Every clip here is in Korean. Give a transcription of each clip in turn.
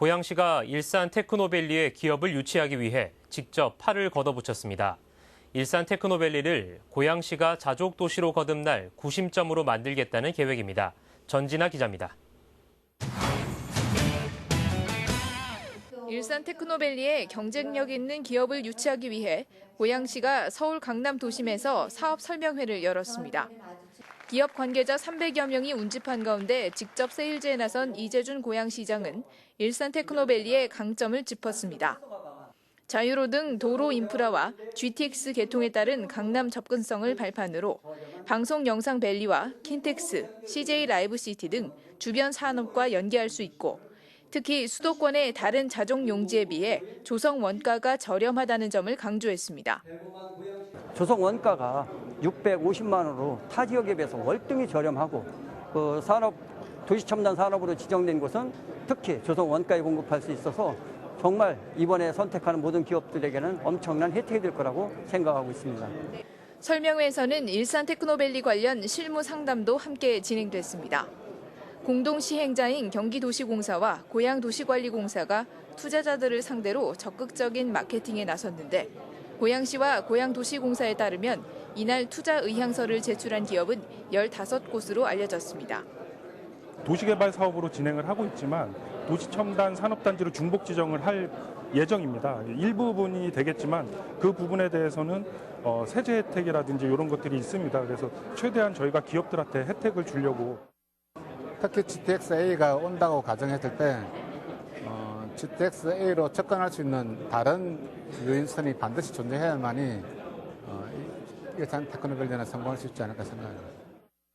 고양시가 일산 테크노밸리에 기업을 유치하기 위해 직접 팔을 걷어붙였습니다. 일산 테크노밸리를 고양시가 자족 도시로 거듭날 구심점으로 만들겠다는 계획입니다. 전진아 기자입니다. 일산 테크노밸리에 경쟁력 있는 기업을 유치하기 위해 고양시가 서울 강남 도심에서 사업 설명회를 열었습니다. 기업 관계자 300여 명이 운집한 가운데 직접 세일즈에 나선 이재준 고양시장은 일산 테크노밸리의 강점을 짚었습니다. 자유로 등 도로 인프라와 GTX 개통에 따른 강남 접근성을 발판으로 방송 영상 밸리와 킨텍스, CJ 라이브 시티 등 주변 산업과 연계할 수 있고 특히 수도권의 다른 자족 용지에 비해 조성 원가가 저렴하다는 점을 강조했습니다. 조성 원가가 650만 원으로 타 지역에 비해서 월등히 저렴하고 그 산업 도시 첨단 산업으로 지정된 곳은 특히 조성 원가에 공급할 수 있어서 정말 이번에 선택하는 모든 기업들에게는 엄청난 혜택이 될 거라고 생각하고 있습니다. 설명회에서는 일산 테크노밸리 관련 실무 상담도 함께 진행됐습니다. 공동 시행자인 경기도시공사와 고양도시관리공사가 투자자들을 상대로 적극적인 마케팅에 나섰는데 고양시와 고양도시공사에 따르면 이날 투자 의향서를 제출한 기업은 15곳으로 알려졌습니다. 도시개발 사업으로 진행을 하고 있지만 도시첨단 산업단지로 중복 지정을 할 예정입니다. 일부분이 되겠지만 그 부분에 대해서는 어, 세제 혜택이라든지 이런 것들이 있습니다. 그래서 최대한 저희가 기업들한테 혜택을 주려고 특히 GTX-A가 온다고 가정했을 때 어, GTX-A로 접근할 수 있는 다른 유인선이 반드시 존재해야만이 어, 이- 일산 테크노밸리는 성공할 수 있지 않을까 생각합니다.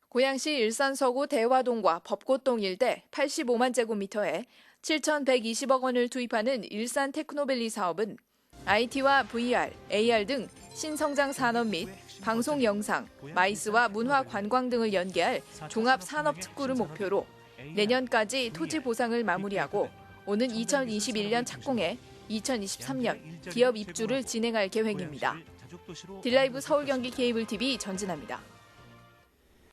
고양시 일산 서구 대화동과 법고동 일대 85만 제곱미터에 7,120억 원을 투입하는 일산 테크노밸리 사업은 IT와 VR, AR 등 신성장 산업 및 방송 영상, 마이스와 문화 관광 등을 연계할 종합 산업 특구를 목표로 내년까지 토지 보상을 마무리하고 오는 2021년 착공해 2023년 기업 입주를 진행할 계획입니다. 딜라이브 서울 경기 케이블 TV 전진합니다.